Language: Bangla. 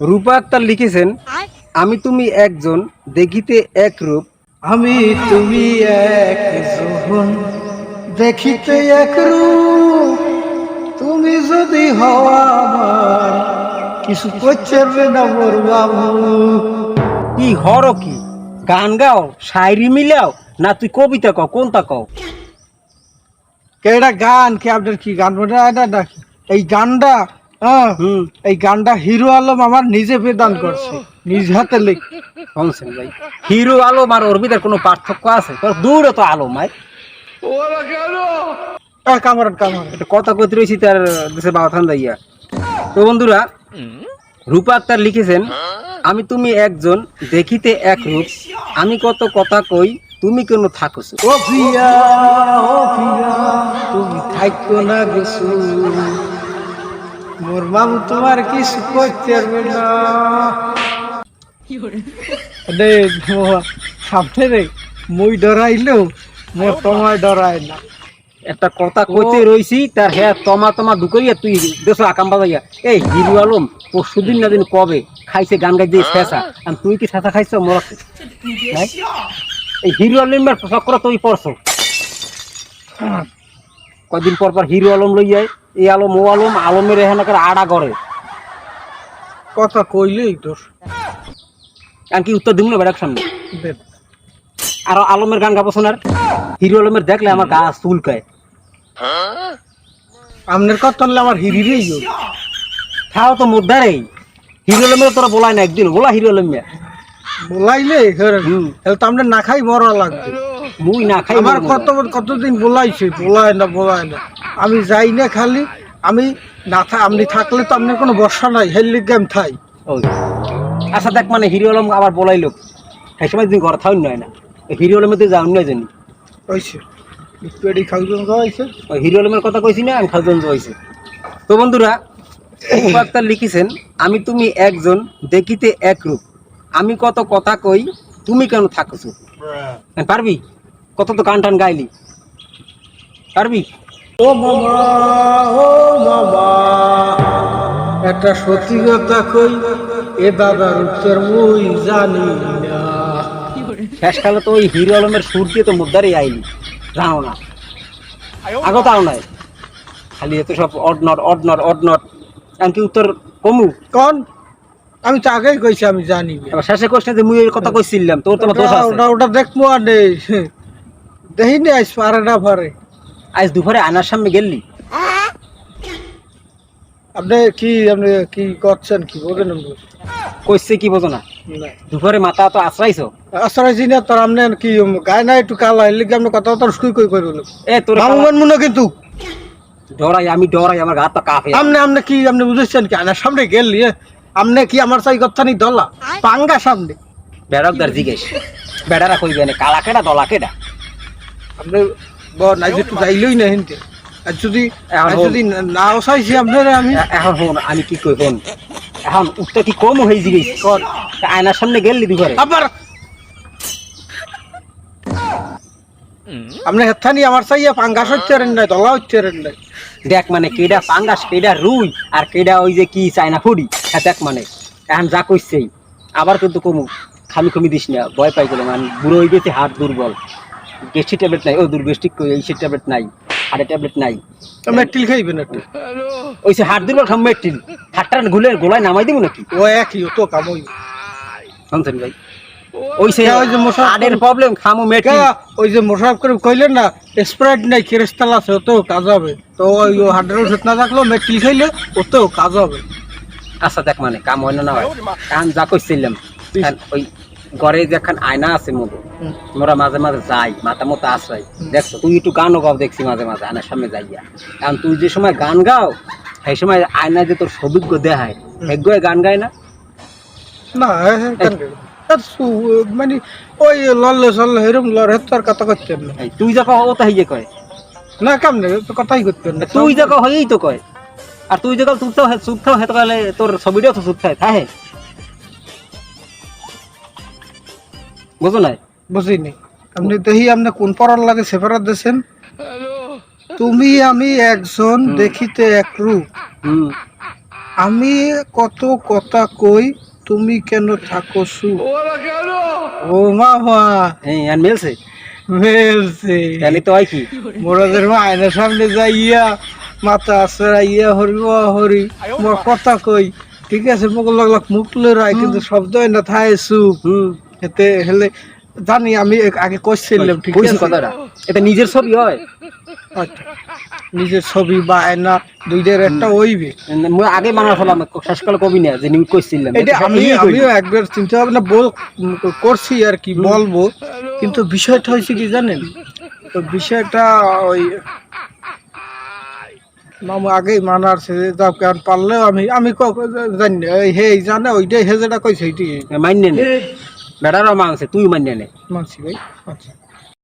রূপা আক্তার লিখেছেন আমি তুমি একজন দেখিতে এক রূপ। আমি তুমি এক যৌবন দেখিতে এক রূপ। তুমি যদি হওয়া আমার কিছু করছে না মোর বাবু কি হর কি? গান গাও শায়রি মিলাও না তুই কবিতা কও কোনটা কও? কেডা গান কে আপনার কি গান এটা এই গানটা হ্যাঁ হুম। এই গানটা হিরো আলম আমার নিজে বেদান করছে। নিজ হাতে লিখ শুনছেন ভাই। হিরো আলম আর ওর ভিতরে কোনো পার্থক্য আছে? দূরে তো আলম ভাই। কামারান কামারান। একটা কথা রয়েছি তার দেশে বাবা থান দাইয়া তো বন্ধুরা রূপা আক্তার লিখেছেন আমি তুমি একজন দেখিতে এক রূপ। আমি কত কথা কই তুমি কেন থাকছো? ও প্রিয়া ও প্রিয়া তুমি থাকো না গেছু মোর বাবু তোমার কিছু করতে পারবে না। রে সামনে রে মই ডরাইলেও মোর তোমায় ডরায় না। একটা কথা কইতে রইছি তার হ্যাঁ তমা তমা দুকরিয়া তুই দেশ আকাম বাজাইয়া। এই হিরু আলম পরশু দিন না দিন কবে খাইছে গান গাই দিয়ে শেষা আর তুই কি শেষা খাইছ নাই? এই হিরো আলমের চক্র তুই পড়ছো। কদিন পর পর হিরো আলম লই যায় এই আলম ও আলম আলমের এখানকার আড়া করে কথা কইলেই তোর। কারণ কি উত্তর দিব না বেড়াক সামনে? আর আলমের গান গাবো শোনার হিরো আলমের দেখলে আমার গা চুলকায়। আমনের কথা হলে আমার হিরিরেই খাও তো মুদ্দারেই হিরো আলমের তোরা বলাই না একদিন বলা হিরো আলমিয়া বলাইলে হুম। তাহলে তো আমরা না খাই মরা লাগবে। মুই না খাই আমার কত কতদিন বলাইছে বলায় না বলায় না। আমি যাই না খালি আমি না আপনি থাকলে তো আপনার কোনো বর্ষা নাই হেললি গেম থাই। ওই। আচ্ছা দেখ মানে হিরো আলম আবার বলাই লোক সেই সময় তুই ঘরে থাউন নয় না হিরো আলমের তুই যাও নয় জানি। পেড়ি ওই হিরো আলমের কথা কইছি না আমি খাওজন হয়েছে তো বন্ধুরা রূপা লিখেছেন আমি তুমি একজন দেখিতে এক রূপ। আমি কত কথা কই তুমি কেন থাকছো? পারবি? কত তো গান টান গাইলি। পারবি? ও মামা ও একটা সত্যি কথা কই এ দাদার উত্তর মুই জানি না। শেষকালে তো ওই হিরো আলমের সুর দিয়ে তো মুদ্রারই আইলি। জানো না। আগো তাও নাই। খালি এত সব odd not odd not odd not. এমনকি উত্তর কমু? কোন? আমি তো আগেই কইছি আমি জানি শেষে কোশ্চেন যে মুই এই কথা কইছিলাম তোর তো দোষ ওটা- ওটা দেখব আর নেই। দেখিনি আইস পারে না পারে আজ দুপুরে আয়নার সামনে গেলি আপনি কি আপনি কি করছেন কি বোঝেন? কইছে কি বোঝো না? না। দুপুরে মাথা তো আশ্রাইছো? আসলে জিনিয়া তোর আপনি কি গায়ে না একটু কালা আপনি কথা তোর শুই কই করল এ তোর ভাঙবেন মনে কিন্তু। ডরাই আমি ডরাই আমার গা তো কাঁপে। আপনি আপনি কি আপনি বুঝেছেন কি আনার সামনে গেলি এ? আপনি কি আমার চাই কথা নি দলা? পাঙ্গা সামনে। বেড়াকদার জিজ্ঞেস। বেড়ারা কইবে না কালা কেডা দলা কেডা? আপনি ব নাই একটু যাইলই না হিনতে। আর যদি এখন আর হোক। যদি না চাইছি আপনার আমি এখন হন আমি কি কই হন এখন উঠতে কি কম হয়ে জিগেছি কর আয়নার সামনে গেলি দুপুরে আবার আপনি হেথানি আমার চাইয়া পাঙ্গাস হচ্ছে নাই দলা হচ্ছে নাই দেখ মানে কেডা পাঙ্গাস কেডা রুই আর কেডা ওই যে কি চায়না ফুডি হ্যাঁ দেখ মানে। এখন যা কইছেই আবার কিন্তু কমু। খামি খামি দিস না ভয় পাই গেলাম বুড়ো হয়ে গেছে হাত দুর্বল। গেস্ট্রিক ট্যাবলেট নাই। ও দূর গেস্ট্রিক এই সে ট্যাবলেট নাই হার্টের ট্যাবলেট নাই। মেট্রিল খাইবেন একটু ওই সে হাত দুর্বল খাম মেট্রিল। হাতটা গুলে গোলায় নামাই দিব নাকি? ও একই তো কামই। শুনছেন ভাই ওই সে ওই যে মশা- হার্টের প্রবলেম খামো মেট্রিল। ওই যে মোশারফ করে কইলেন না স্প্রাইট নাই ক্রিস্টাল আছে তো কাজ হবে। তো ওই ও হাড্রের ওষুধ না থাকলেও মেট্রিল খাইলে ও তো কাজ হবে। আচ্ছা দেখ মানে কাম হয় না না কারণ যা কইছিলাম ওই ঘরে যেখান আয়না আছে হুম। মোরা মাঝে মাঝে যাই মাথা মতো আশ্রয় দেখছ তুই একটু গানও গাও দেখছি মাঝে মাঝে আয়নার সামনে যাইয়া। কারণ তুই যে সময় গান গাও সেই সময় আয়না যে তোর সবিজ্ঞ দেখায় ভাগ্য গান গায় না? না হ্যাঁ, হ্যাঁ, মানে ওই লল্লে সল্লে হেরম কথা করতেন না। তুই যখন ও তাই কয়। না কেমনে? তো কথাই করতেন না। তুই যখন হয়েই তো কয়। আর তুই যখন চুপ থাও চুপ থাও হেতো তোর ছবিটাও তো চুপ থাকে থাকে বুঝো নাই? বুঝিনি। আপনি দেখি আপনি কোন পড়ার লাগে সেপারাত দিয়েছেন? তুমি আমি একজন দেখিতে এক রূপ আমি কত কথা কই তুমি কেন থাকো চুপ? ও মামা হ্যাঁ আর মেলছে? মেলছে। তাহলে তো হয় কি? মোরাদের মা আয়নার সামনে যাইয়া মাথা আসরাইয়া হরি ও হরি মোর কথা কই। ঠিক আছে মোক লগ লগ মুখ লড়াই কিন্তু শব্দ হয় না চুপ। হুম। এতে হেলে জানি আমি আগে কইছিলাম ঠিক আছে? কথাটা। এটা নিজের ছবি হয়। আচ্ছা। নিজের ছবি বা আয়না দুইটার একটা মই আগে মানা ফেলাম শেষকালে কবি না যে নিমি কইছিলাম। এটা আমি আমিও একবার চিন্তা ভাবনা বল করছি আর কি বলব। কিন্তু বিষয়টা হয়েছে কি জানেন? তো বিষয়টা ওই মামু আগেই মানার সে যাও কারণ পারলেও আমি আমি জানি হে জানে ওইটাই হে যেটা কইছে ওইটাই মান্য নে। বেড়ারও মাংসে তুই মানিয়ে নে। মানছি ভাই? আচ্ছা।